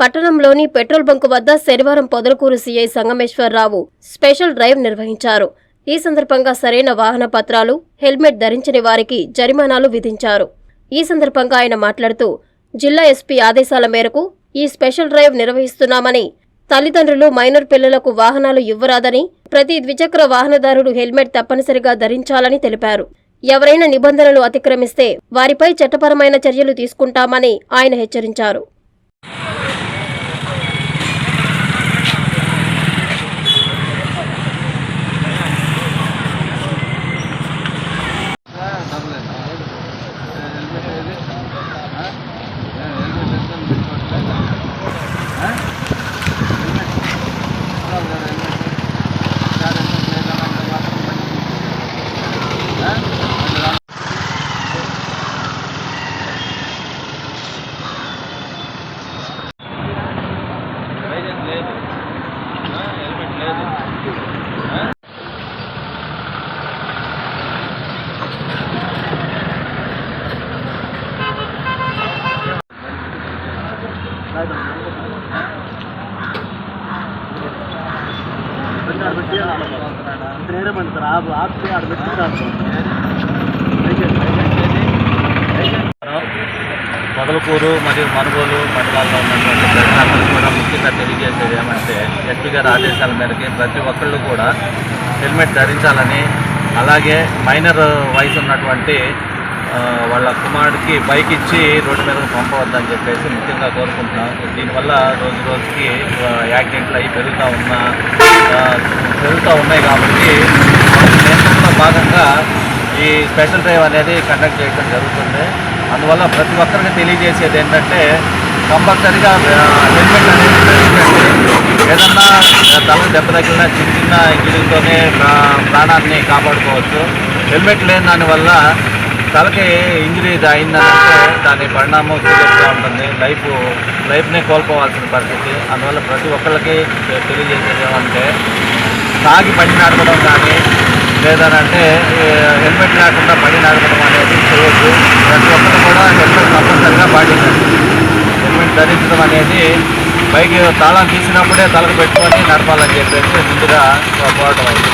పట్టణంలోని petrol bunk వద్ద శనివారం Podalakuru CI Sangameswararao special drive నిర్వహించారు. ఈ సందర్భంగా సరైన వాహన పత్రాలు హెల్మెట్ ధరించని వారికి జరిమానాలు విధించారు. ఈ సందర్భంగా ఆయన మాట్లాడుతూ జిల్లా ఎస్పీ ఆదేశాల మేరకు ఈ స్పెషల్ డ్రైవ్ నిర్వహిస్తున్నామని తల్లిదండ్రులు మైనర్ పిల్లలకు వాహనాలు ఇవ్వరాదని ప్రతి ద్విచక్ర వాహనదారుడు హెల్మెట్ తప్పనిసరిగా ధరించాలని తెలిపారు. ఎవరైనా నిబంధనలు అతిక్రమిస్తే వారిపై చట్టపరమైన చర్యలు తీసుకుంటామని ఆయన హెచ్చరించారు. మొదలకూరు మరియు మనుగోలు మండలాల్లో ఉన్నటువంటి ప్రజలందరూ కూడా ముఖ్యంగా తెలియజేసేది ఏమంటే ఎస్పీ గారి ఆదేశాల మేరకి ప్రతి ఒక్కళ్ళు కూడా హెల్మెట్ ధరించాలని అలాగే మైనర్ వయసు ఉన్నటువంటి వాళ్ళ కుమారుడికి బైక్ ఇచ్చి రోడ్డు మీద పంపవద్దని చెప్పేసి ముఖ్యంగా కోరుకుంటున్నాం. దీనివల్ల రోజు రోజుకి యాక్సిడెంట్లు అవి పెరుగుతూ ఉన్న పెరుగుతూ ఉన్నాయి కాబట్టి నియంత్రణలో భాగంగా ఈ స్పెషల్ డ్రైవ్ అనేది కండక్ట్ చేయడం జరుగుతుంది. అందువల్ల ప్రతి ఒక్కరికి తెలియజేసేది ఏంటంటే కంపల్సరిగా హెల్మెట్ అనేది ధరించండి ఏదన్నా తల దెబ్బ తగిలిన చిన్న చిన్న ఇంజరీతోనే ప్రాణాన్ని కాపాడుకోవచ్చు. హెల్మెట్ లేని దానివల్ల తలకి ఇంజరీ అయిందంటే దాని పరిణామం సీరియస్గా ఉంటుంది. లైఫ్ లైఫ్నే కోల్పోవాల్సిన పరిస్థితి. అందువల్ల ప్రతి ఒక్కరికి తెలియజేసేది ఏమంటే తాగి బండి నడపడం కానీ లేదనంటే హెల్మెట్ లేకుండా బండి నడపడం అనేది చేయొద్దు. ప్రతి ఒక్కరు కూడా హెల్మెట్ తప్పనిసరిగా పాటించండి హెల్మెట్ ధరించడం అనేది బైక్ తాళం తీసినప్పుడే తలకు పెట్టుకొని నడపాలని చెప్పేసి ముందుగా పోవటం అయింది